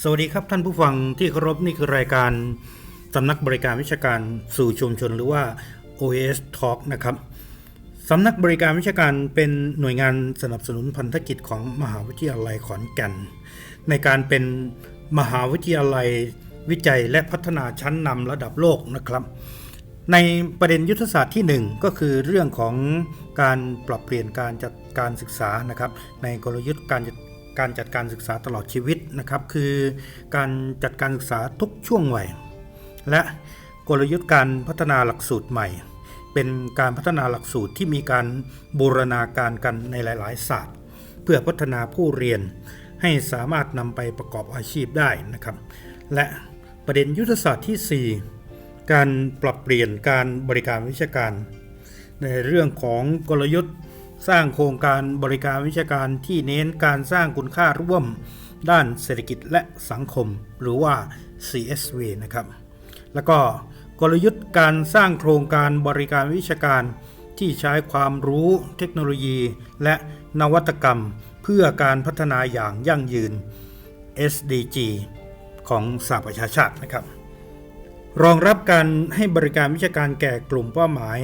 สวัสดีครับท่านผู้ฟังที่เคารพนี่คือรายการสำนักบริการวิชาการสู่ชุมชนหรือว่า OAS Talk นะครับสำนักบริการวิชาการเป็นหน่วยงานสนับสนุนพันธกิจของมหาวิทยาลัยขอนแก่น ในการเป็นมหาวิทยาลัยวิจัยและพัฒนาชั้นนำระดับโลกนะครับ ในประเด็นยุทธศาสตร์ที่ 1 ก็คือเรื่องของการปรับเปลี่ยนการจัดการศึกษานะครับ ในกลยุทธ์การจัด การจัดการศึกษาตลอดชีวิตนะครับ คือการจัดการศึกษาทุกช่วงวัยและกลยุทธ์การพัฒนาหลักสูตรใหม่ เป็นการพัฒนาหลักสูตรที่มีการบูรณาการกันในหลาย ๆ ศาสตร์ เพื่อพัฒนาผู้เรียน ให้สามารถนำไปประกอบอาชีพได้นะครับ และประเด็นยุทธศาสตร์ที่ 4 การปรับเปลี่ยนการบริการวิชาการ ในเรื่องของกลยุทธ์ สร้างโครงการบริการวิชาการที่เน้นการสร้างคุณค่าร่วม ด้านเศรษฐกิจและสังคม หรือว่า CSV นะครับ แล้วก็กลยุทธ์การสร้างโครงการบริการวิชาการที่ใช้ความรู้เทคโนโลยี และนวัตกรรม เพื่อการพัฒนาอย่างยั่งยืน SDG ของสหประชาชาตินะครับ รองรับการให้บริการวิชาการแก่กลุ่มเป้าหมาย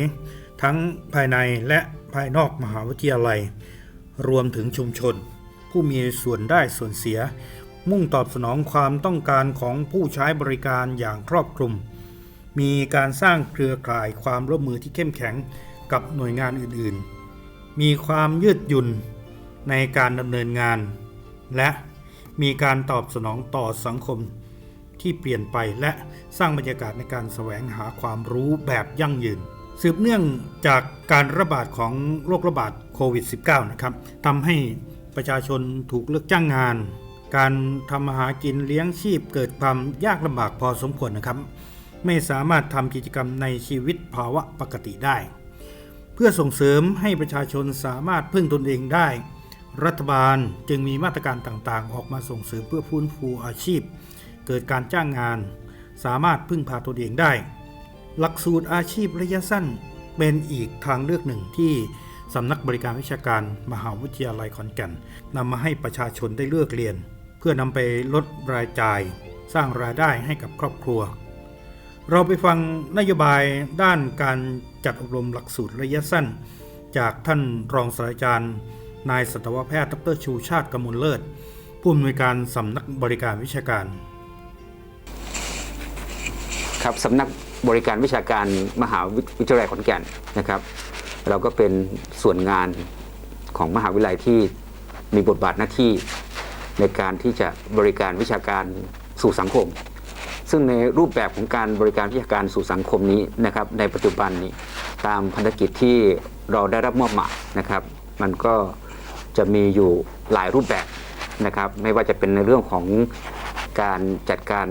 ทั้งภายในและ ภายนอกมหาวิทยาลัย รวมถึงชุมชน ผู้มีส่วนได้ส่วนเสีย มุ่งตอบสนองความต้องการของผู้ใช้บริการอย่างครอบคลุม มีการสร้างเครือข่ายความร่วมมือที่เข้มแข็งกับหน่วยงานอื่นๆ มีความยืดหยุ่นในการดำเนินงาน และมีการตอบสนองต่อสังคมที่เปลี่ยนไปและสร้างบรรยากาศในการแสวงหาความรู้แบบยั่งยืน สืบเนื่องจากการระบาดของโรคระบาดโควิด -19 นะครับทำให้ประชาชนถูกเลิกจ้างงาน การทำมาหากินเลี้ยงชีพเกิดความยากลำบากพอสมควรนะครับ ไม่สามารถทำกิจกรรมในชีวิตภาวะปกติได้ เพื่อส่งเสริมให้ประชาชนสามารถพึ่งตนเองได้ รัฐบาลจึงมีมาตรการต่างๆ ออกมาส่งเสริมเพื่อฟื้นฟูอาชีพ เกิดการจ้างงาน สามารถพึ่งพาตนเองได้ หลักสูตรอาชีพระยะสั้นเป็นอีกทางเลือกหนึ่งที่สำนักบริการวิชาการมหาวิทยาลัยขอนแก่นนำมาให้ประชาชนได้เลือกเรียน เพื่อนำไปลดรายจ่าย สร้างรายได้ให้กับครอบครัว เราไปฟังนโยบายด้านการจัดอบรมหลักสูตรระยะสั้น จากท่านรองศาสตราจารย์ นายสัตวแพทย์ดรชูชาติกมลเลิศ ผู้อำนวยการสำนักบริการวิชาการ ครับสำนัก บริการวิชาการมหาวิทยาลัยขอนแก่นนะครับ เราก็เป็นส่วนงานของมหาวิทยาลัยที่มีบทบาทหน้าที่ในการที่จะบริการวิชาการสู่สังคม ซึ่งในรูปแบบของการบริการวิชาการสู่สังคมนี้นะครับ ในปัจจุบันนี้ตามพันธกิจที่เราได้รับมอบหมายนะครับ มันก็จะมีอยู่หลายรูปแบบนะครับ ไม่ว่าจะเป็นในเรื่องของการจัดการ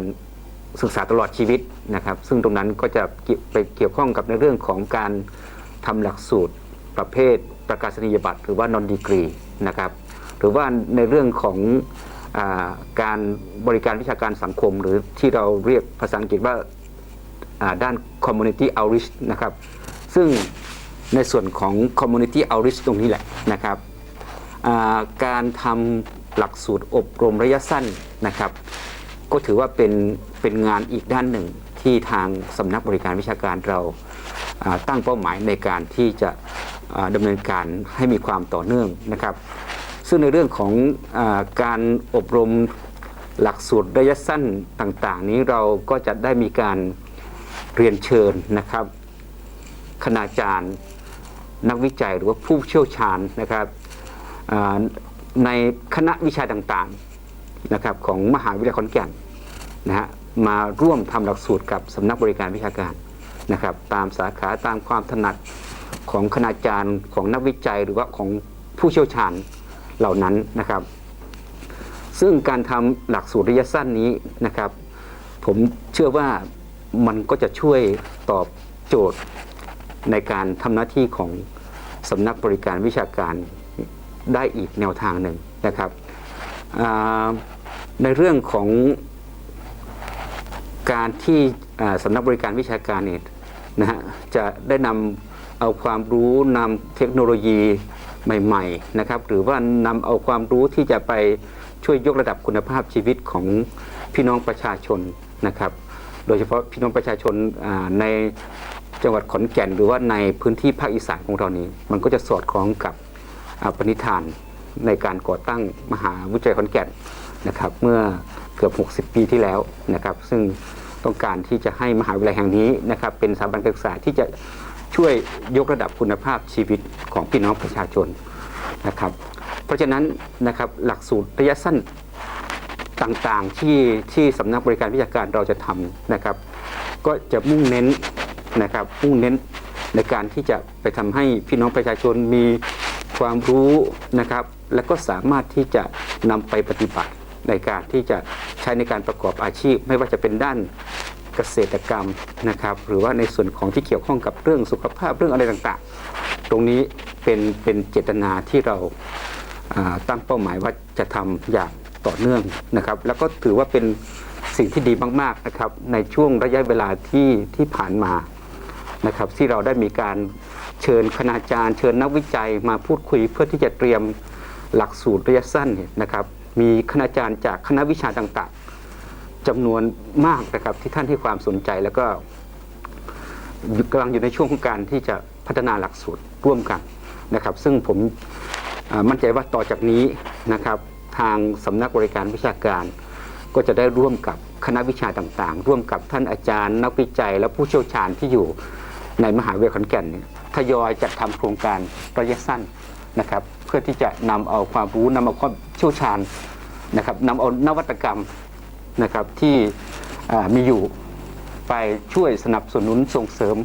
ศึกษาตลอดชีวิตนะครับ ซึ่งตรงนั้นก็จะไปเกี่ยวข้องกับในเรื่องของการทำหลักสูตรประเภทประกาศนียบัตรหรือว่า non degree นะครับหรือว่าในเรื่องของอาการบริการวิชาการสังคม หรือที่เราเรียกภาษาอังกฤษว่าาด้าน community outreach นะครับ ซึ่งในส่วนของ community outreach ตรงนี้แหละนะครับาการทำหลักสูตรอบรมระยะสั้นนะครับ ก็ถือว่าเป็นเป็นงานอีกด้านหนึ่งที่ทางสำนักบริการวิชาการเราตั้งเป้าหมายในการที่จะดำเนินการให้มีความต่อเนื่องนะครับ ซึ่งในเรื่องของอการอบรมหลักสูตรระยะสั้นต่างๆ นี้เราก็จะได้มีการเรียนเชิญนะครับ คณาจารย์นักวิจัยหรือว่าผู้เชี่ยวชาญนะครับในคณะวิชาต่างๆนะครับของมหาวิทยาลัยขอนแก่น นะฮะมาร่วมทำหลักสูตรกับสำนักบริการวิชาการนะครับ ตามสาขาตามความถนัดของคณาจารย์ของนักวิจัยหรือว่าของผู้เชี่ยวชาญเหล่านั้นนะครับ ซึ่งการทำหลักสูตรระยะสั้นนี้นะครับ ผมเชื่อว่ามันก็จะช่วยตอบโจทย์ในการทำหน้าที่ของสำนักบริการวิชาการได้อีกแนวทางหนึ่งนะครับในเรื่องของ การที่สำนักบริการวิชาการเนี่ยนะฮะจะได้นำเอาความรู้นำเทคโนโลยีใหม่ๆนะครับหรือว่านำเอาความรู้ที่จะไปช่วยยกระดับคุณภาพชีวิตของพี่น้องประชาชนนะครับ โดยเฉพาะพี่น้องประชาชนในจังหวัดขอนแก่น หรือว่าในพื้นที่ภาคอีสานของเรานี้ มันก็จะสอดคล้องกับปณิธานในการก่อตั้งมหาวิทยาลัยขอนแก่นนะครับ เมื่อเกือบ 60 ปีที่แล้วนะครับ ซึ่ง ต้องการที่จะให้มหาวิทยาลัยแห่งนี้นะครับเป็นสถาบันการศึกษาที่จะช่วยยกระดับคุณภาพชีวิตของพี่น้องประชาชนนะครับ เพราะฉะนั้นนะครับหลักสูตรระยะสั้นต่างๆที่ที่สำนักบริการวิชาการเราจะทำนะครับ ก็จะมุ่งเน้นนะครับมุ่งเน้นในการที่จะไปทำให้พี่น้องประชาชนมีความรู้นะครับ และก็สามารถที่จะนำไปปฏิบัติในการที่จะ ช้ในการประกอบอาชีพ ไม่ว่าจะเป็นด้านเกษตรกรรมนะครับ หรือว่าในส่วนของที่เกี่ยวข้องกับเรื่องสุขภาพเรื่องอะไรต่างๆ ตรงนี้เป็นเป็นเจตนาที่เราาตั้งเป้าหมายว่าจะทำอย่างต่อเนื่องนะครับ แล้วก็ถือว่าเป็นสิ่งที่ดีมากๆนะครับ ในช่วงระยะเวลาที่ที่ผ่านมานะครับที่เราได้มีการเชิญคณาจารย์ เชิญนักวิจัยมาพูดคุยเพื่อที่จะเตรียมหลักสูตรระยะสั้นนะครับ มีคณาจารย์จากคณะวิชาต่างๆจำนวนมากนะครับที่ท่านให้ความสนใจแล้วก็กำลังอยู่ในช่วงของการที่จะพัฒนาหลักสูตรร่วมกันนะครับ ซึ่งผมมั่นใจว่าต่อจากนี้นะครับทางสำนักบริการวิชาการ ก็จะได้ร่วมกับคณะวิชาต่างๆ ร่วมกับท่านอาจารย์ นักวิจัย และผู้เชี่ยวชาญที่อยู่ในมหาวิทยาลัยขอนแก่นเนี่ยทยอยจัดทำโครงการระยะสั้นนะครับ เพื่อที่จะนำเอาความรู้นำเอาความเชี่ยวชาญนะครับนำเอานวัตกรรมนะครับที่มีอยู่ไปช่วยสนับสนุนส่งเสริม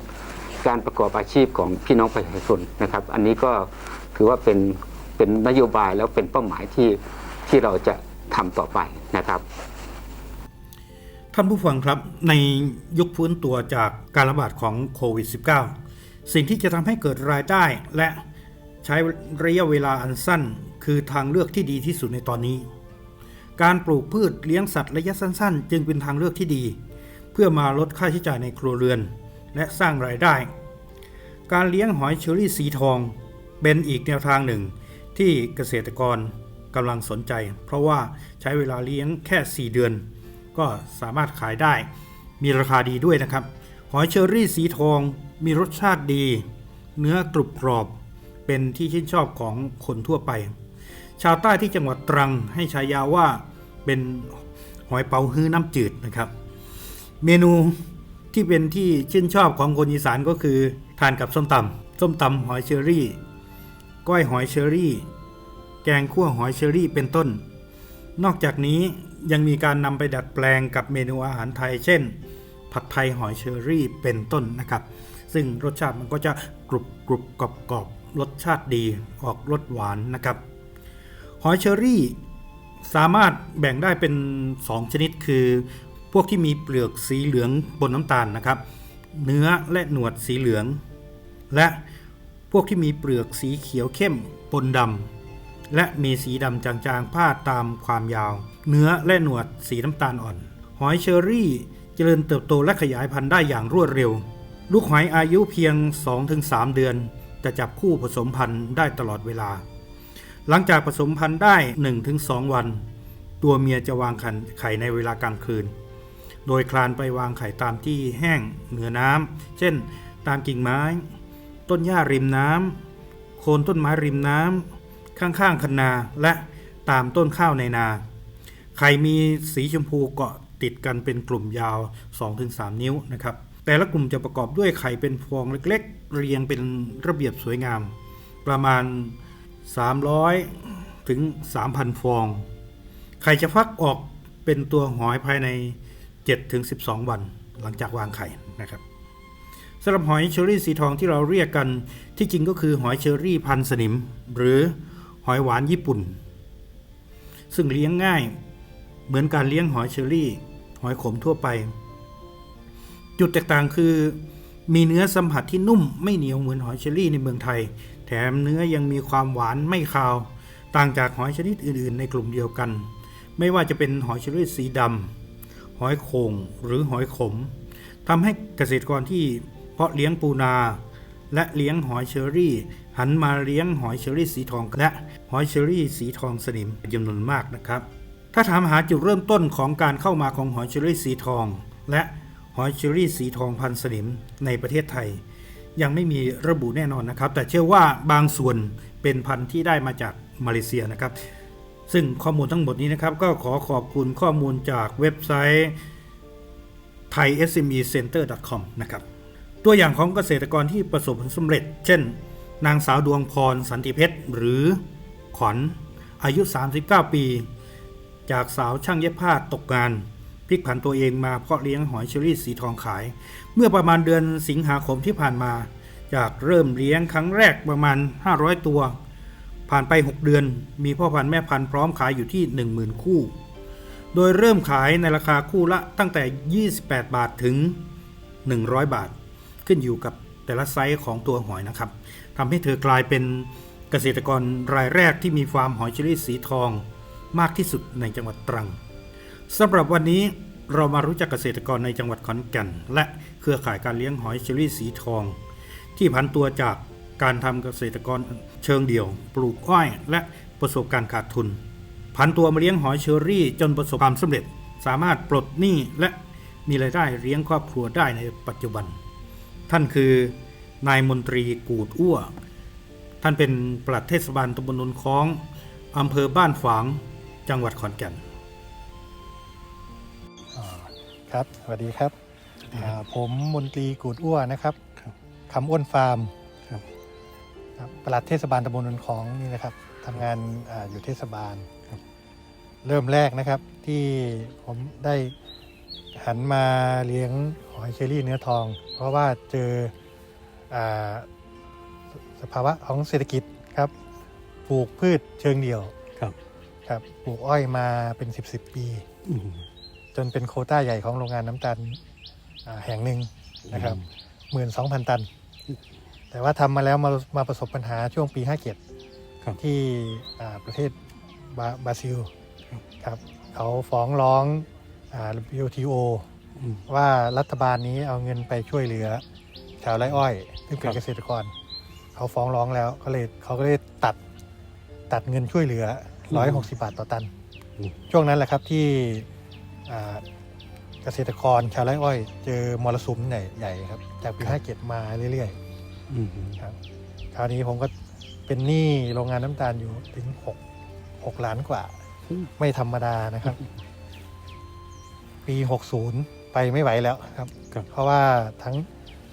การประกอบอาชีพของพี่น้องประชาชนนะครับ อันนี้ก็ถือว่าเป็นเป็นนโยบายแล้วเป็นเป้าหมายที่ที่เราจะทำต่อไปนะครับ ท่านผู้ฟังครับในยุคฟื้นตัวจากการระบาดของโควิด -19 สิ่งที่จะทำให้เกิดรายได้และ ใช้ระยะเวลาอันสั้น คือทางเลือกที่ดีที่สุดในตอนนี้ การปลูกพืชเลี้ยงสัตว์ระยะสั้น ๆ จึงเป็นทางเลือกที่ดี เพื่อมาลดค่าใช้จ่ายในครัวเรือน และสร้างรายได้ การเลี้ยงหอยเชอรี่สีทอง เป็นอีกแนวทางหนึ่ง ที่เกษตรกรกำลังสนใจ เพราะว่าใช้เวลาเลี้ยงแค่ 4 เดือน ก็สามารถขายได้ มีราคาดีด้วยนะครับ หอยเชอรี่สีทองมีรสชาติดี เนื้อกรุบกรอบ เป็นที่ชื่นชอบของคนทั่วไป ชาวใต้ที่จังหวัดตรังให้ฉายาว่าเป็นหอยเป๋าฮื้อน้ำจืดนะครับ เมนูที่เป็นที่ชื่นชอบของคนอีสานก็คือ ทานกับส้มตำส้มตำหอยเชอรี่ ก้อยหอยเชอรี่ แกงคั่วหอยเชอรี่เป็นต้น นอกจากนี้ยังมีการนำไปดัดแปลงกับเมนูอาหารไทย เช่น ผัดไทยหอยเชอรี่เป็นต้นนะครับ ซึ่งรสชาติมันก็จะกรุบกรุบกรอบกรอบ รสชาติดีออกรสหวานนะครับ หอยเชอรี่สามารถแบ่งได้เป็น 2 ชนิดคือ พวกที่มีเปลือกสีเหลืองบนน้ำตาลนะครับ เนื้อและหนวดสีเหลือง และพวกที่มีเปลือกสีเขียวเข้มปนดำและมีสีดำจางๆพาดตามความยาว เนื้อและหนวดสีน้ำตาลอ่อน หอยเชอรี่เจริญเติบโตและขยายพันธุ์ได้อย่างรวดเร็ว ลูกหอยอายุเพียง 2-3 เดือน จะจับคู่ผสมพันธุ์ได้ตลอดเวลา หลังจากผสมพันธุ์ได้ 1-2 วัน ตัวเมียจะวางไข่ในเวลากลางคืน โดยคลานไปวางไข่ตามที่แห้งเหนือน้ำเช่น ตามกิ่งไม้ ต้นหญ้าริมน้ำโคนต้นไม้ริมน้ำข้างๆคันนาและตามต้นข้าวในนา ไข่มีสีชมพูเกาะติดกันเป็นกลุ่มยาว 2-3 นิ้วนะครับ แต่ละกลุ่มจะประกอบด้วยไข่เป็นฟองเล็ก เรียงเป็นระเบียบสวยงาม ประมาณ 300 ถึง 3,000 ฟอง ไข่จะฟักออกเป็นตัวหอยภายใน 7 ถึง 12 วัน หลังจากวางไข่นะครับสำหรับหอยเชอรี่สีทองที่เราเรียกกันที่จริงก็คือหอยเชอรี่พันสนิม หรือหอยหวานญี่ปุ่น ซึ่งเลี้ยงง่ายเหมือนการเลี้ยงหอยเชอรี่ หอยขมทั่วไป จุดแตกต่างคือ มีเนื้อสัมผัสที่นุ่มไม่เหนียวเหมือนหอยเชอรี่ในเมืองไทย แถมเนื้อยังมีความหวานไม่คาว ต่างจากหอยชนิดอื่น ๆ ในกลุ่มเดียวกัน ไม่ว่าจะเป็นหอยเชอรี่สีดำหอยโข่งหรือหอยขมทำให้เกษตรกรที่เพาะเลี้ยงปูนา และเลี้ยงหอยเชอรี่ หันมาเลี้ยงหอยเชอรี่สีทองและหอยเชอรี่สีทองสนิมเป็นจำนวนมากนะครับ ถ้าถามหาจุดเริ่มต้นของการเข้ามาของหอยเชอรี่สีทอง และ หอยเชอรี่สีทองพันสนิมในประเทศไทย ยังไม่มีระบุแน่นอนนะครับ แต่เชื่อว่าบางส่วนเป็นพันธุ์ที่ได้มาจากมาเลเซียนะครับ ซึ่งข้อมูลทั้งหมดนี้นะครับก็ขอขอบคุณข้อมูลจากเว็บไซต์ thaismecenter.com นะครับตัวอย่างของเกษตรกรที่ประสบผลสำเร็จ เช่น นางสาวดวงพรสันติเพชร หรือขวัญอายุ 39 ปี จากสาวช่างเย็บผ้าตกงาน ลิกผันตัวเองมาเพาะเลี้ยงหอยเชอรี่สีทองขาย เมื่อประมาณเดือนสิงหาคมที่ผ่านมา จากเริ่มเลี้ยงครั้งแรกประมาณ 500 ตัว ผ่านไป 6 เดือน มีพ่อพันธุ์แม่พันธุ์พร้อมขายอยู่ที่ 10,000 คู่ โดยเริ่มขายในราคาคู่ละตั้งแต่ 28 บาทถึง 100 บาท ขึ้นอยู่กับแต่ละไซส์ของตัวหอยนะครับทำให้เธอกลายเป็นเกษตรกรรายแรกที่มีฟาร์มหอยเชอรี่สีทองมากที่สุดในจังหวัดตรัง สำหรับวันนี้เรามารู้จักเกษตรกรในจังหวัดขอนแก่น และเครือข่ายการเลี้ยงหอยเชอรี่สีทอง ที่พันตัวจากการทำเกษตรกรเชิงเดี่ยว ปลูกอ้อย และประสบการณ์ขาดทุนพันตัวมาเลี้ยงหอยเชอรี่ จนประสบความสำเร็จ สามารถปลดหนี้และมีรายได้เลี้ยงครอบครัวได้ในปัจจุบัน ท่านคือนายมนตรีกูดอ้ว ท่านเป็นปลัดเทศบาลตำบลนนค้องอำเภอบ้านฝาง จังหวัดขอนแก่น ครับสวัสดีครับอ่าผมมนตรีกูดอ้วนะครับครับคำอ้วนฟาร์มครับ ครับปลัดเทศบาลตำบลนนของนี่นะครับทำงานอาอยู่เทศบาลเริ่มแรกนะครับที่ผมได้หันมาเลี้ยงหอยเชอรี่เนื้อทอง เพราะว่าเจออาสสภาวะของเศรษฐกิจครับปลูกพืชเชิงเดี่ยวครับ ครับปลูกอ้อยมาเป็น 10บสปี จนเป็นโควต้าใหญ่ของโรงงานน้ำตาลอ่าแห่งหนึ่งนะครับหมื่นสองพันตัน แต่ว่าทำมาแล้วมามาประสบปัญหาช่วงปี 57ครับที่อ่าประเทศบราบราซิลครับเขาฟ้องร้องอ่า WTO ว่ารัฐบาลนี้เอาเงินไปช่วยเหลือชาวไร่อ้อย ซึ่งเป็ครันบเกษตรกร เขาฟ้องร้องแล้วเขาเลยเขาก็เลยตัดตัดเงินช่วยเหลือ 160 บาทต่อตันอืมช่วงนั้นแหละครับที่อ่า เกษตรกรชาวไร่อ้อย เจอมรสุมใหญ่ใหญ่ครับ จากปี57มาเรื่อยๆครับ คราวนี้ผมก็เป็นหนี้โรงงานน้ำตาลอยู่ถึง6 6ล้านกว่า อืม ไม่ธรรมดานะครับ ปี60ไปไม่ไหวแล้วครับ ครับ เพราะว่าทั้ง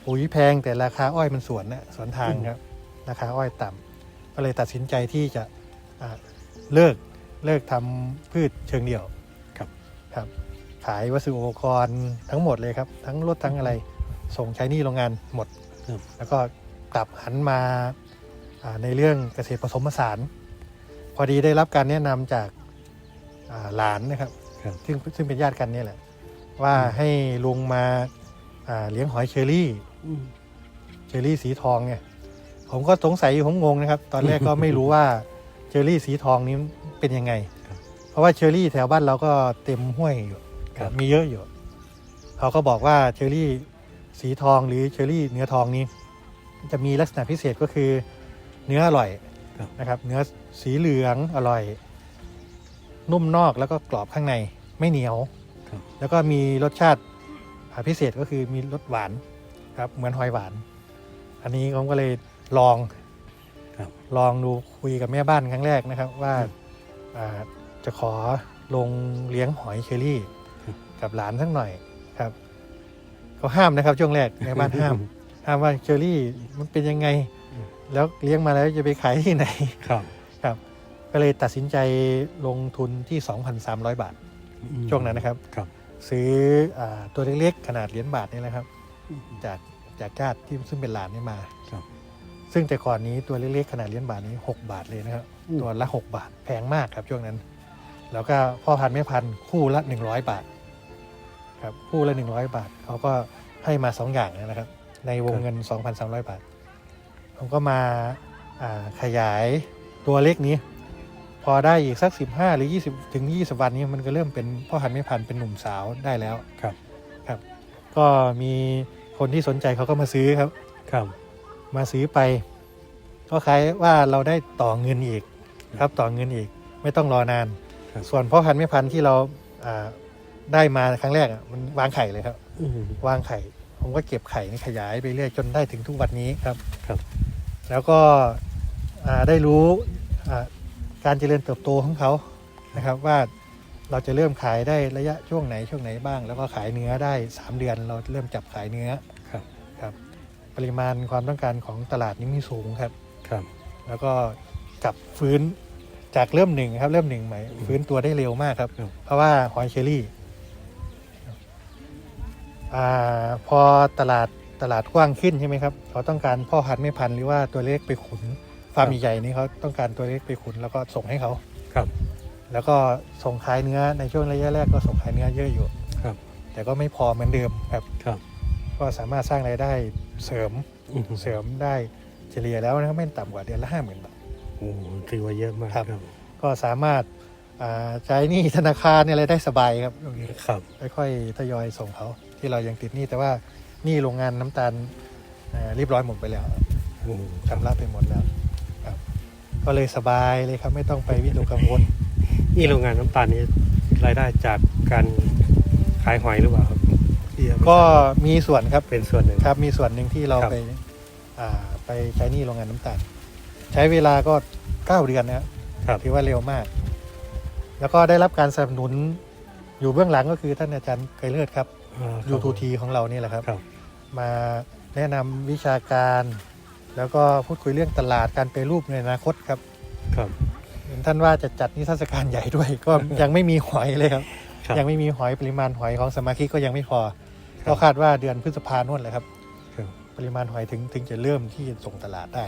ปุ๋ยแพงแต่ราคาอ้อยมันสวนนะสวนทางครับ ราคาอ้อยต่ำก็เลยตัดสินใจที่จะอ่าเลิกเลิกทำพืชเชิงเดี่ยวครับ ครับขายวัสดุอุปกรณ์ทั้งหมดเลยครับ ทั้งรถทั้งอะไร ส่งใช้หนี้โรงงานหมด ครับ แล้วก็กลับหันมาอ่าในเรื่องเกษตรผสมผสาน พอดีได้รับการแนะนำจากอ่าหลานนะครับ ครับ ซึ่งซึ่งเป็นญาติกันเนี่ยแหละ ว่าให้ลุงมาอ่าเลี้ยงหอยเชอรี่เชอรี่สีทองเนี่ยผมก็สงสัยอยู่ผมงงนะครับ ตอนแรกก็ ไม่รู้ว่าเชอรี่สีทองนี้เป็นยังไง ครับ เพราะว่าเชอรี่แถวบ้านเราก็เต็มห้วยอยู่ ครับมีเยอะอยู่ เขาก็บอกว่าเชอรี่สีทองหรือเชอรี่เนื้อทองนี้ จะมีลักษณะพิเศษก็คือเนื้ออร่อยครับ นะครับ เนื้อสีเหลืองอร่อย นุ่มนอกแล้วก็กรอบข้างในไม่เหนียว ครับ แล้วก็มีรสชาติอ่าพิเศษก็คือมีรสหวานครับเหมือนหอยหวาน อันนี้ผมก็เลยลอง ครับลองดูคุยกับแม่บ้านครั้งแรกนะครับว่าครับอ่าจะขอลงเลี้ยงหอยเชอรี่ครับ กับหลานสักหน่อยครับเขาห้ามนะครับช่วงแรกแม่บ้านห้าม ห้ามว่าเชอรี่มันเป็นยังไงอืมแล้วเลี้ยงมาแล้วจะไปขายที่ไหนครับครับ ก็เลยตัดสินใจลงทุนที่ 2,300 บาท ช่วงนั้นนะครับครับ ซื้ออาตัวเล็กๆ ขนาดเหรียญบาทนี่แหละครับ จากจากญาติที่ซึ่งเป็นหลานนี่มาครับ ซึ่งแต่ก่อนนี้ตัวเล็กๆขนาดเหรียญบาทนี้ 6 บาทเลยนะครับอืมตัวละ 6 บาทแพงมากครับช่วงนั้น แล้วก็พ่อพันธุ์แม่พันธุ์คู่ละ 100 บาท ครับคู่ละ 100 บาทเขาก็ให้มา 2 อย่างนะครับ ในวงเงิน 2,300 บาท ผมก็มาอ่าขยายตัวเล็กนี้ พอได้อีกสัก 15 หรือ 20 ถึง 20 วันนี้มันก็เริ่มเป็นพ่อพันธุ์แม่พันธุ์เป็นหนุ่มสาวได้แล้วครับครับ ก็มีคนที่สนใจเขาก็มาซื้อครับครับ มาซื้อไป ก็คล้ายว่าเราได้ต่อเงินอีกครับต่อเงินอีกไม่ต้องรอนานครับส่วนพ่อพันธุ์แม่พันธุ์ที่เราอ่า ได้มาครั้งแรกอะมันวางไข่เลยครับอืมวางไข่ ผมก็เก็บไข่นี่ขยายไปเรื่อยจนได้ถึงทุกวันนี้ครับครับ แล้วก็อ่าได้รู้อ่าการเจริญเติบโตของเขานะครับ ว่าเราจะเริ่มขายได้ระยะช่วงไหนช่วงไหนบ้าง แล้วก็ขายเนื้อได้ 3 เดือนเราเริ่มจับขายเนื้อครับครับ ปริมาณความต้องการของตลาดนี้มีสูงครับครับ แล้วก็กลับฟื้นจากเริ่มหนึ่งครับเริ่มหนึ่งใหม่ฟื้นตัวได้เร็วมากครับครับเพราะว่าหอยเชอรี่ อ่าพอตลาดตลาดกว้างขึ้นใช่ไหมครับเขาต้องการพ่อพันธุ์ไม่พันธุ์หรือว่าตัวเล็กไปขุนฟาร์มใหญ่ๆนี้เขาต้องการตัวเล็กไปขุนแล้วก็ส่งให้เขาครับ แล้วก็ส่งขายเนื้อในช่วงระยะแรกก็ส่งขายเนื้อเยอะอยู่ครับ แต่ก็ไม่พอเหมือนเดิมครับ ครับ ก็สามารถสร้างรายได้เสริมอืมเสริมได้เฉลี่ยแล้วนะครับไม่ต่ำกว่าเดือนละห้าหมื่นบาท โอ้ถือว่าเยอะมากครับครับ ก็สามารถอ่าใช้หนี้ธนาคารอะไรได้สบายครับตรงนี้ครับ ค่อยๆทยอยส่งเขา ที่เรายังติดหนี้แต่ว่าหนี้โรงงานน้ำตาลเอ่อเรียบร้อยหมดไปแล้วโอ้ชำระไปหมดแล้วครับ ก็เลยสบายเลยครับไม่ต้องไปวิตกกังวลนี่โรงงานน้ำตาลนี้รายได้จากการขายหอยหรือเปล่าครับที่เอาไปก็มีส่วนครับเป็นส่วนหนึ่งครับ มีส่วนหนึ่งที่เราครับไปอ่าไปใช้หนี้โรงงานน้ำตาล ใช้เวลาก็9เดือนนะครับครับถือว่าเร็วมาก แล้วก็ได้รับการสนับสนุนอยู่เบื้องหลังก็คือท่านอาจารย์ไกรเลิศครับ อ่ายูทูทีของเรานี่แหละครับ ครับ มาแนะนำวิชาการ แล้วก็พูดคุยเรื่องตลาดการไปรูปในอนาคตครับครับ เห็นท่านว่าจะจัดนิทรรศการใหญ่ด้วย ก็ยังไม่มีหอยเลยครับ ครับ ยังไม่มีหอยปริมาณหอยของสมาชิกก็ยังไม่พอครับ ก็คาดว่าเดือนพฤษภาโน่นแหละครับ ครับ ปริมาณหอยถึงถึงจะเริ่มที่จะส่งตลาดได้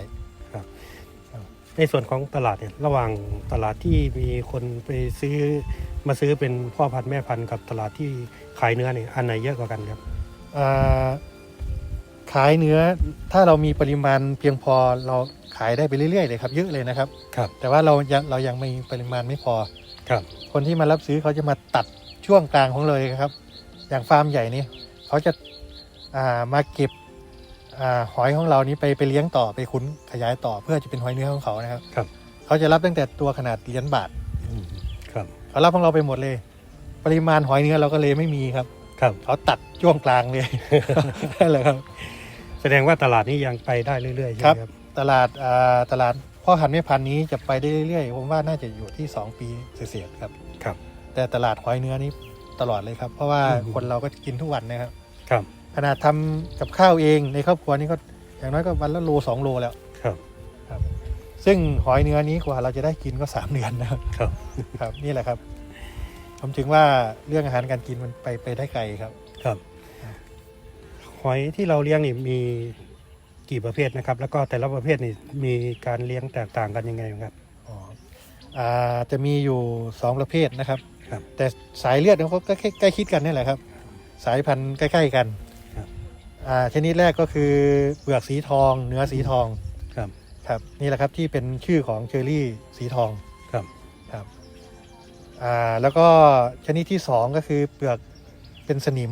ในส่วนของตลาดเนี่ยระหว่างตลาดที่มีคนไปซื้อ มาซื้อเป็นพ่อพันธุ์แม่พันธุ์กับตลาดที่ขายเนื้อเนี่ยอันไหนเยอะกว่ากันครับอ่าขายเนื้อถ้าเรามีปริมาณเพียงพอเราขายได้ไปเรื่อยๆเลยครับเยอะเลยนะครับ ครับ แต่ว่าเรายังเรายังมีปริมาณไม่พอ ครับ คนที่มารับซื้อเขาจะมาตัดช่วงกลางของเลยครับ อย่างฟาร์มใหญ่นี่เขาจะอ่ามาเก็บอาหอยของเรานี้ไปไปเลี้ยงต่อไปคุ้นขยายต่อเพื่อจะเป็นหอยเนื้อของเขานะครับ ครับ เขาจะรับตั้งแต่ตัวขนาดเหรียญบาทอืมครับ เขารับของเราไปหมดเลย ปริมาณหอยเนื้อเราก็เลยไม่มีครับ ครับเขาตัดช่วงกลางเลยนั่นแหละครับ แสดงว่าตลาดนี้ยังไปได้เรื่อยๆใช่ไหครัมบครับ ตลาดอ่าตลาดพ่อพันธุ์แม่พันธุ์นี้จะไปได้เรื่อยๆ ผมว่าน่าจะอยู่ที่ 2 ปีเศษๆครับ ครับ แต่ตลาดหอยเนื้อนี้ตลอดเลยครับ เพราะว่าอืมคนเราก็กินทุกวันนะครับ ครับ ขนาดทำกับข้าวเองในครอบครัวนี่ก็อย่างน้อยก็วันละโลสองโลแล้วครับ ซึ่งหอยเนื้อนี้กว่าเราจะได้กินก็3เดือนนะครับครับ ครับนี่แหละครับ ผมถึงว่าเรื่องอาหารการกินมันไปไปได้ไกลครับ ครับ หอยที่เราเลี้ยงนี่มีกี่ประเภทนะครับ แล้วก็แต่ละประเภทนี่มีการเลี้ยงแตกต่างกันยังไงครับ อ๋ออ่าจะมีอยู่2ประเภทนะครับ ครับ แต่สายเลือดเขาก็ใกล้ใกล้คิดกันนี่แหละครับ สายพันธุ์ใกล้ ๆ กันครับ อ่าชนิดแรกก็คือเปลือกสีทอง เนื้อสีทองครับ ครับนี่แหละครับที่เป็นชื่อของเชอรี่สีทองครับครับอ่าแล้วก็ชนิดที่ 2 ก็คือเปลือกเป็นสนิม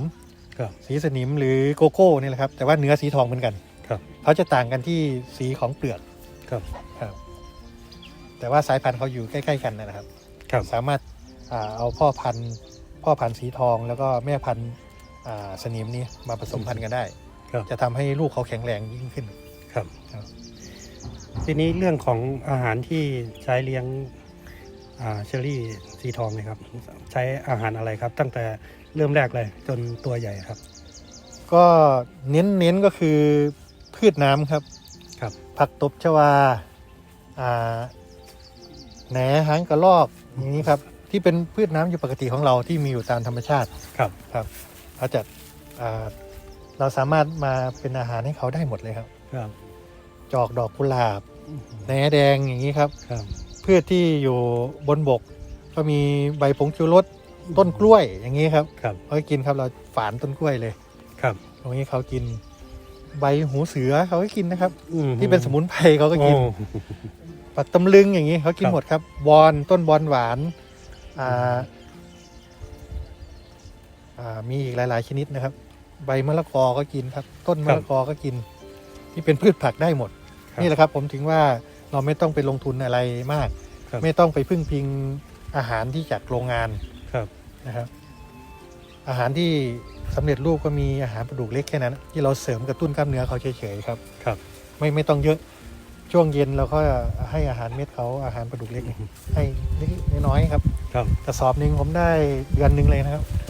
ครับสีสนิมหรือโกโก้นี่แหละครับ แต่ว่าเนื้อสีทองเหมือนกันครับเขาจะต่างกันที่สีของเปลือกครับครับ แต่ว่าสายพันธุ์เขาอยู่ใกล้ๆกันนะครับ ครับสามารถอ่าเอาพ่อพันธุ์พ่อพันธุ์สีทองแล้วก็แม่พันธุ์อ่าสนิมนี้มาผสมพันธุ์กันได้ ครับ จะทำให้ลูกเขาแข็งแรงยิ่งขึ้นครับ ครับ ทีนี้เรื่องของอาหารที่ใช้เลี้ยงอ่าเชอรี่สีทองเนะครับ ใช้อาหารอะไรครับ ตั้งแต่เริ่มแรกเลย จนตัวใหญ่ครับ ก็เน้นเน้นก็คือพืชน้ำครับครับ ผักตบชวาอ่าแหนหางกระรอกอย่างนี้ครับที่เป็นพืชน้ำอยู่ปกติของเราที่มีอยู่ตามธรรมชาติครับครับเราจะอ่าเราสามารถมาเป็นอาหารให้เขาได้หมดเลยครับครับ จอกดอกกุหลาบ แหนแดงอย่างนี้ครับครับ พืชที่อยู่บนบก ก็มีใบผงชูรสต้นกล้วยอย่างนี้ครับครับเขาก็กินครับเราฝานต้นกล้วยเลยครับ ตรงนี้เขากินใบหูเสือเขาก็กินนะครับอืมที่เป็นสมุนไพรเขาก็กินโอ้ปักตำลึงอย่างนี้เขากินครับหมดครับ บอนต้นบอนหวานอ่าอ่ามีอีกหลาย ๆ ชนิดนะครับ ใบมะละกอก็กินครับ ต้นมะละกอก็กิน ที่เป็นพืชผักได้หมดครับ นี่แหละครับผมถึงว่าเราไม่ต้องไปลงทุนอะไรมาก ครับไม่ต้องไปพึ่งพิงอาหารที่จากโรงงานครับ นะครับ อาหารที่สำเร็จรูปก็มีอาหารปลาดุกเล็กแค่นั้น ที่เราเสริมกระตุ้นกล้ามเนื้อเขาเฉยๆครับ ครับ ไม่ไม่ต้องเยอะช่วงเย็นเราก็ให้อาหารเม็ดเขาอาหารปลาดุกเล็ก ให้เล็กๆน้อยๆครับครับ กระสอบหนึ่งผมได้เดือนหนึ่งเลยนะครับถ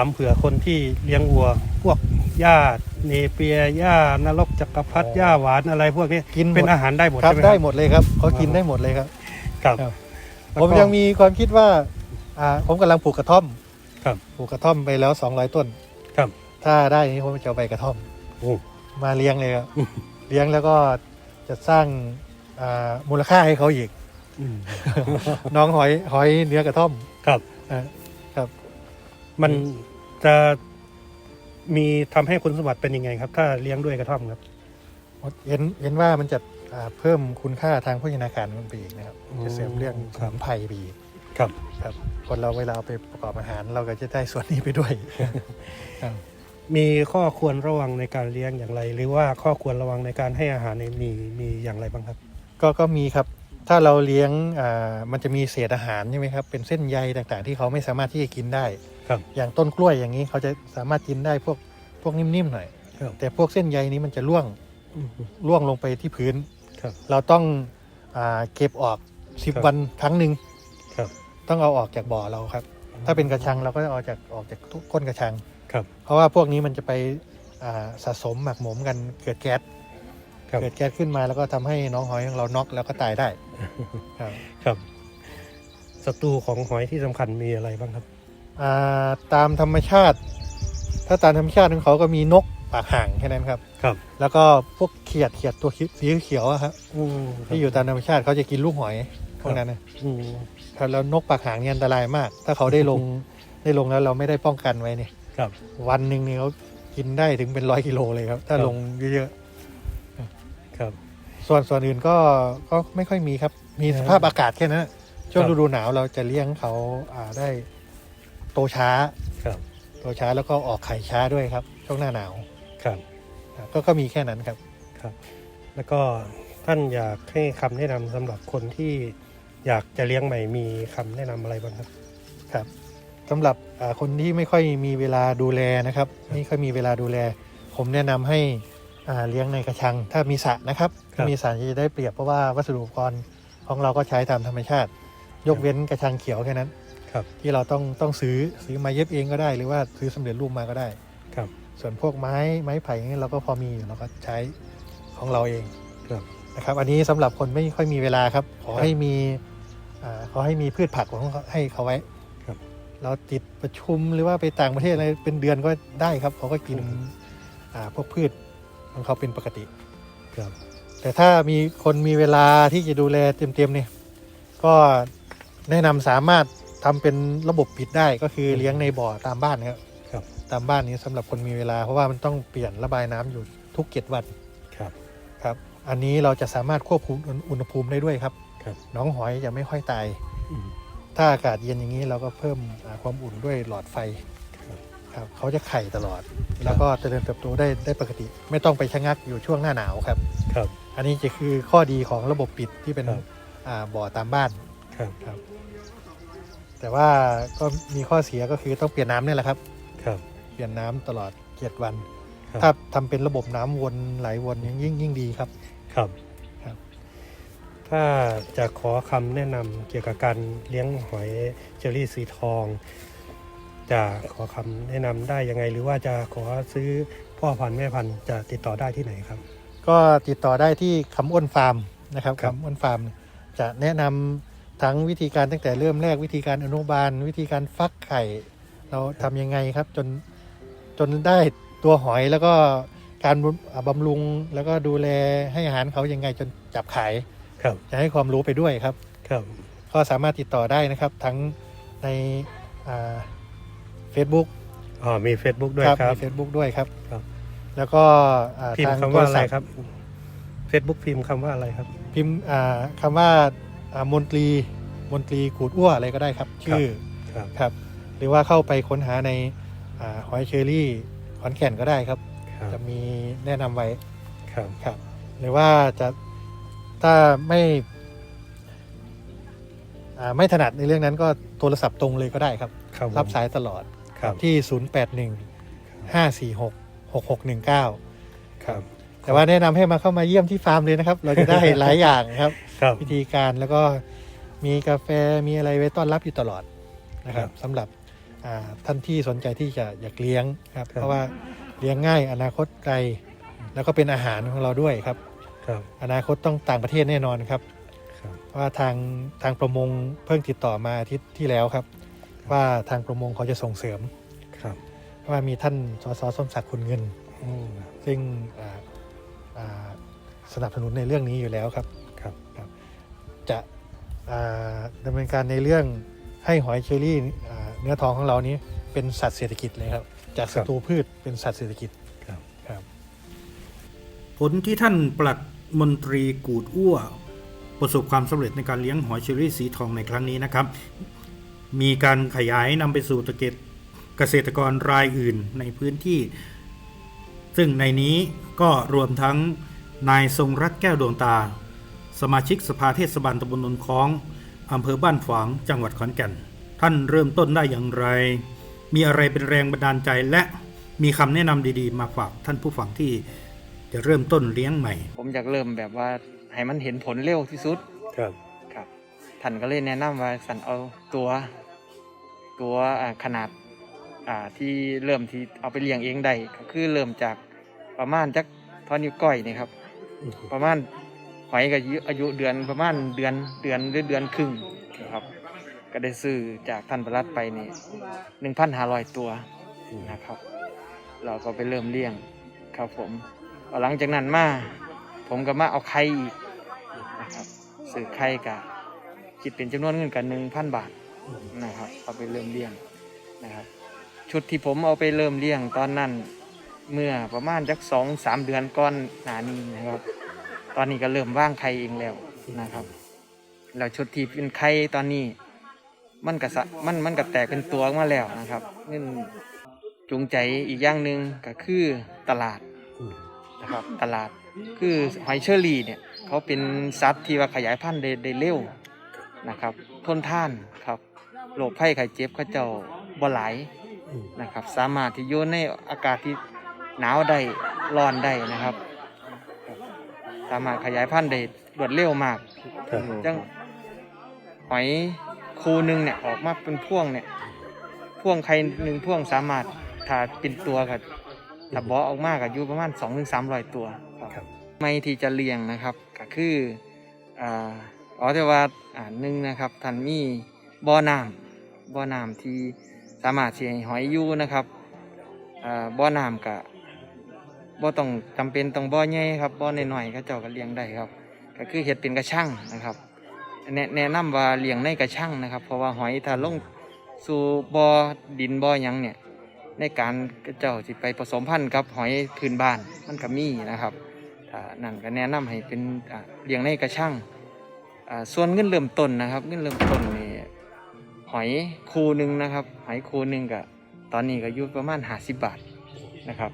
ามเผื่อคนที่เลี้ยงวัว พวกหญ้าเนเปียหญ้านรกจักรพรรดิอ๋อหญ้าหวานอะไรพวกนี้กินหมด เป็นอาหารได้หมดครับใช่ไหมได้หมดเลยครับเขากินได้หมดเลยครับ ครับครับ แล้วผมก็ยังมีความคิดว่าอ่าผมกำลังปลูกกระท่อมครับปลูกกระท่อมไปแล้ว 200 ต้นครับ ถ้าได้นี้ผมจะเอาใบกระท่อม โอ้ มาเลี้ยงเลยครับอืม เลี้ยงแล้วก็จะสร้างอ่ามูลค่าให้เขาอีก อืม น้องหอยหอยเนื้อกระท่อมครับ อ่าครับ มันจะมีทำให้คุณสมบัติเป็นยังไงครับ ถ้าเลี้ยงด้วยกระท่อมครับ เห็นเห็นว่ามันจะอ่าเพิ่มคุณค่าทางโภชนาการมันไปอีกนะครับอืมจะเสริมเรื่องสครับมุนไพรไปอีกครับ ครับคนเราเวลาเอาไปประกอบอาหารเราก็จะได้ส่วนนี้ไปด้วย ครับ มีข้อควรระวังในการเลี้ยงอย่างไร หรือว่าข้อควรระวังในการให้อาหารเนี่ยมีมีอย่างไรบ้างครับ ก็ก็มีครับ ถ้าเราเลี้ยงอ่ามันจะมีเศษอาหารใช่ไหมครับ เป็นเส้นใยต่างๆ ที่เขาไม่สามารถที่จะกินได้ ครับอย่างต้นกล้วยอย่างนี้เขาจะสามารถกินได้พวกพวกนิ่มๆหน่อยครับแต่พวกเส้นใยนี้มันจะร่วงอืมร่วงลงไปที่พื้นครับ เราต้องอาเก็บออกครับ10วันครั้งหนึ่งครับต้องเอาออกจากบ่อเราครับ ถ้าเป็นกระชังเราก็จะเอาจากออกจากทุกก้นกระชัง ครับเพราะว่าพวกนี้มันจะไปอ่าสะสมหมักหมมกันเกิดแก๊สครับเกิดแก๊สขึ้นมาแล้วก็ทำให้น้องหอยของเราน็อกแล้วก็ตายได้ครับ ครับศัตรูของหอยที่สำคัญมีอะไรบ้างครับอ่า ตามธรรมชาติ ถ้าตามธรรมชาติของเขาก็มีนกปากห่างแค่นั้นครับ ครับ แล้วก็พวกเขียดเขียดตัวสีเขียวอะครับอืมที่อยู่ตามธรรมชาติเขาจะกินลูกหอยพวกนั้นนะอืมครับแล้วนกปากหางเนี่ยอันตรายมาก ถ้าเขาได้ลงได้ลงแล้วเราไม่ได้ป้องกันไว้เนี่ยครับ วันหนึ่งเนี่ยเขากินได้ถึงเป็นร้อยกิโลเลยครับ ถ้าครับลงเยอะครับๆส่วนส่วนอื่นก็ก็ไม่ค่อยมีครับ มีสภาพอากาศแค่นั้นนะช่วงครับฤดูหนาวเราจะเลี้ยงเขาอ่าได้ โตช้าครับโตช้าแล้วก็ออกไข่ช้าด้วยครับ ช่วงหน้าหนาวครับอ่าก็ก็มีแค่นั้นครับครับ แล้วก็ท่านอยากให้คำแนะนำสำหรับคนที่อยากจะเลี้ยงใหม่มีคำแนะนำอะไรบ้างครับ ครับสำหรับอ่าคนที่ไม่ค่อยมีเวลาดูแลนะครับไม่ค่อยมีเวลาดูแล ผมแนะนำให้อ่าเลี้ยงในกระชัง ถ้ามีสระนะครับครับ ถ้ามีสระจะได้เปรียบเพราะว่าวัสดุอุปกรณ์ของเราก็ใช้ตามธรรมชาติ ยกเว้นกระชังเขียวแค่นั้น ครับที่เราต้องต้องซื้อซื้อมาเย็บเองก็ได้ หรือว่าซื้อสำเร็จรูปมาก็ได้ครับ ส่วนพวกไม้ไม้ไผ่อย่างนี้เราก็พอมีอยู่เราก็ใช้ของเราเองครับนะครับ อันนี้สำหรับคนไม่ค่อยมีเวลาครับ ขอครับให้มีอ่าขอให้มีพืชผักของเขาให้เขาไว้ครับ เราติดประชุมหรือว่าไปต่างประเทศอะไรเป็นเดือนก็ได้ครับเขาก็กินอ่าพวกพืชของเขาเป็นปกติครับ แต่ถ้ามีคนมีเวลาที่จะดูแลเต็มๆเนี่ยก็แนะนำสามารถ ทำเป็นระบบปิดได้ก็คือเลี้ยงในบ่อตามบ้านครับครับ ตามบ้านนี้สำหรับคนมีเวลาเพราะว่ามันต้องเปลี่ยนระบายน้ำอยู่ทุกเจ็ดวันครับครับ อันนี้เราจะสามารถควบคุมอุณหภูมิได้ด้วยครับครับน้องหอยจะไม่ค่อยตายอืมถ้าอากาศเย็นอย่างนี้เราก็เพิ่มอ่าความอุ่นด้วยหลอดไฟครับครับเขาจะไข่ตลอด แล้วก็เจริญเติบโตได้ได้ปกติ ไม่ต้องไปชะงักอยู่ช่วงหน้าหนาวครับครับ อันนี้จะคือข้อดีของระบบปิดที่เป็นครับอ่าบ่อตามบ้านครับครับ แต่ว่าก็มีข้อเสียก็คือต้องเปลี่ยนน้ำเนี่ยแหละครับ ครับเปลี่ยนน้ำตลอดเจ็ดวัน ครับถ้าทำเป็นระบบน้ำวนไหลวนยิ่งยิ่งยิ่งดีครับ ครับครับ ถ้าจะขอคำแนะนำเกี่ยวกับการเลี้ยงหอยเจอรี่สีทอง จะขอคำแนะนำได้ยังไง หรือว่าจะขอซื้อพ่อพันธุ์แม่พันธุ์จะติดต่อได้ที่ไหนครับ ก็ติดต่อได้ที่คำอ้นฟาร์มนะครับครับ คำอ้นฟาร์มจะแนะนำ ทั้งวิธีการตั้งแต่เริ่มแรกวิธีการอนุบาล วิธีการฟักไข่ เราทำยังไงครับจนจนได้ตัวหอยแล้วก็การบำอ่าบำรุงแล้วก็ดูแลให้อาหารเขายังไงจนจับขายครับจะให้ความรู้ไปด้วยครับครับ ก็สามารถติดต่อได้นะครับทั้งในเฟซบุ๊กอ๋อมี Facebook ด้วยครับมีเฟซบุ๊กด้วยครับครับ แล้วก็อ่าพิมทาพ์งคำว่าอะไรโทศัพท์ครับ Facebook พิมพ์คำว่าอะไรครับ พิมพ์อ่าคำว่าอ่า มนตรีมนตรีขูดอ้วอะไรก็ได้ครับ ชื่อครับครับ หรือว่าเข้าไปค้นหาในอ่าหอยเชอรี่ขอนแก่นก็ได้ครับครับจะมีแนะนำไว้ครับครับ หรือว่าจะถ้าไม่อ่าไม่ถนัดในเรื่องนั้นก็โทรศัพท์ตรงเลยก็ได้ครับครับรับสายตลอดครับที่ 081 546 6619 ครับแต่ว่าแนะนำให้มาเข้ามาเยี่ยมที่ฟาร์มเลยนะครับ เราจะได้หลายอย่างครับ ครับ วิธีการแล้วก็มีกาแฟมีอะไรไว้ต้อนรับอยู่ตลอดนะครับครับสำหรับอ่าท่านที่สนใจที่จะอยากเลี้ยงครับครับ เพราะว่าเลี้ยงง่ายอนาคตไกลแล้วก็เป็นอาหารของเราด้วยครับ ครับ อนาคตต้องต่างประเทศแน่นอนครับ ครับ เพราะว่าทางทางประมงเพิ่งติดต่อมาอาทิตย์ที่แล้วครับ ว่าทางประมงเขาจะส่งเสริมครับว่ามีท่านสสสมศักดิ์คุณเงิน อืมซึ่งอ่าอ่าสนับสนุนในเรื่องนี้อยู่แล้วครับครับจะอ่า ดำเนินการในเรื่องให้หอยเชอรี่อ่าเนื้อทองของเรานี้เป็นสัตว์เศรษฐกิจเลยครับ จากศัตรูพืชเป็นสัตว์เศรษฐกิจครับครับ ผลที่ท่านปลัดมนตรีกูดอ้วประสบความสำเร็จในการเลี้ยงหอยเชอรี่สีทองในครั้งนี้นะครับ มีการขยายนำไปสู่ตะเก็ดเกษตรกรรายอื่นในพื้นที่ ซึ่งในนี้ก็รวมทั้งนายทรงรัตน์แก้วดวงตา สมาชิกสภาเทศบาลตำบลนนคองอำเภอบ้านฝาง จังหวัดขอนแก่น ท่านเริ่มต้นได้อย่างไร มีอะไรเป็นแรงบันดาลใจและมีคำแนะนำดีๆ มาฝากท่านผู้ฟังที่จะเริ่มต้นเลี้ยงใหม่ ผมอยากเริ่มแบบว่าให้มันเห็นผลเร็วที่สุด ครับ ครับท่านก็เลยแนะนำว่าสันเอาตัว ตัวอ่าขนาดอ่าที่เริ่มที่เอาไปเลี้ยงเองได้ก็คือเริ่มจากประมาณจักเท่อนิ้วก้อยนี่ครับ ประมาณ หอยก็อายุอายุเดือนประมาณเดือนเดือนหรือเดือนครึ่งนะครับ ก็ได้ซื้อจากท่านประลัดไปนี่หนึ่งพันห้าร้อยตัวนะครับ เราก็ไปเริ่มเลี้ยงครับผมหลังจากนั้นมาผมก็มาเอาไข่อีกนะครับซื้อไข่กะคิดเป็นจำนวนเงินกันหนึ่งพันบาทนะครับเอาไปเริ่มเลี้ยงนะครับ ชุดที่ผมเอาไปเริ่มเลี้ยงตอนนั้น เมื่อประมาณจักสองสามเดือนก่อนหนานี้นะครับ ตอนนี้ก็เริ่มว่างไข่เองแล้วนะครับแล้วชุดที่เป็นไข่ตอนนี้ มันก็สะมันมันก็แตกเป็นตัวออกมาแล้วนะครับนี่จูงใจอีกอย่างหนึ่งก็คือตลาดนะครับตลาดคือหอยเชอรี่เนี่ยเขาเป็นสัตว์ที่ว่าขยายพันธุ์ได้เร็วนะครับทนท่านครับโรคภัยไข้เจ็บเขาเจ้าบ่หลายนะครับ สามารถที่อยู่ในอากาศที่หนาวได้ร้อนได้นะครับ สามารถขยายพันธุ์ได้รวดเร็วมากครับ จังหอยคูหนึ่งเนี่ยออกมาเป็นพ่วงเนี่ยพ่วงใครหนึ่งพ่วงสามารถถ้าเป็นตัวกับถ้าบอออกมากับอยู่ประมาณสองถึงสามร้อยตัวครับครับ ไม่ที่จะเลี้ยงนะครับก็คืออ่าอ๋อแต่ว่าอ่าหนึ่งนะครับท่านมีบ่อน้ำบ่อน้ำที่สามารถที่ให้หอยอยู่นะครับอ่าบ่อน้ำกับ บ่ต้องจำเป็นต้องบ่อใหญ่ครับบ่อน้อยๆก็เจ้าก็เลี้ยงได้ครับ ก็คือเห็ดเป็นกระชังนะครับแนะแนะนำว่าเลี้ยงในกระชังนะครับ เพราะว่าหอยถ้าลงสู่บ่อดินบ่อยังเนี่ยในการเจ้าสิไปผสมพันธุ์กับหอยพื้นบ้านมันก็มีนะครับถ้านั่นก็แนะนำให้เป็นเลี้ยงในกระชังอ่าส่วนเงินเริ่มต้นนะครับ เงินเริ่มต้นนี่หอยคูหนึ่งนะครับ หอยคูหนึ่งก็ตอนนี้ก็อยู่ประมาณห้าสิบบาทนะครับ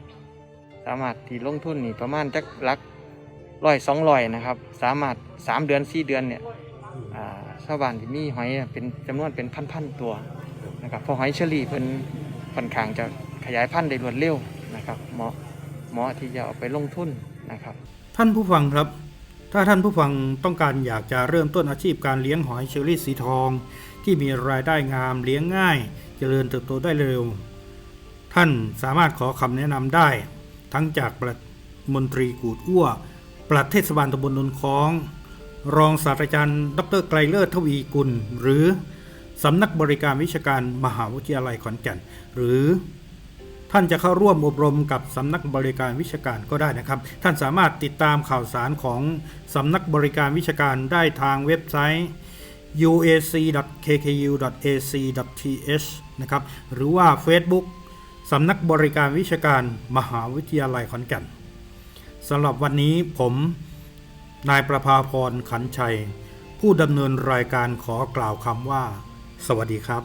สามารถที่ลงทุนนี่ประมาณจักหลักร้อยสองร้อยนะครับ สามารถสามเดือนสี่เดือนเนี่ยชาวบ้านที่มีหอยเป็นจำนวนเป็นพันๆตัวนะครับเพราะหอยเชอรี่เพิ่นค่อนข้างจะขยายพันธุ์ได้รวดเร็วนะครับเหมาะเหมาะที่จะเอาไปลงทุนนะครับ ท่านผู้ฟังครับ ถ้าท่านผู้ฟังต้องการอยากจะเริ่มต้นอาชีพการเลี้ยงหอยเชอรี่สีทอง ที่มีรายได้งามเลี้ยงง่าย เจริญเติบโตได้เร็ว ท่านสามารถขอคำแนะนำได้ ทั้งจากปลัดมนตรีกูดอ้วปลัดเทศบาลตำบลนนคอง รองศาสตราจารย์ ดรไกรเลิศทวีกุล หรือสำนักบริการวิชาการมหาวิทยาลัยขอนแก่น หรือท่านจะเข้าร่วมอบรมกับสำนักบริการวิชาการก็ได้นะครับ ท่านสามารถติดตามข่าวสารของสำนักบริการวิชาการได้ทางเว็บไซต์ uac.kku.ac.th นะครับ หรือว่า Facebook สำนักบริการวิชาการมหาวิทยาลัยขอนแก่นสำหรับวันนี้ผมนายประภาพรขันชัย ผู้ดำเนินรายการขอกล่าวคำว่า สวัสดีครับ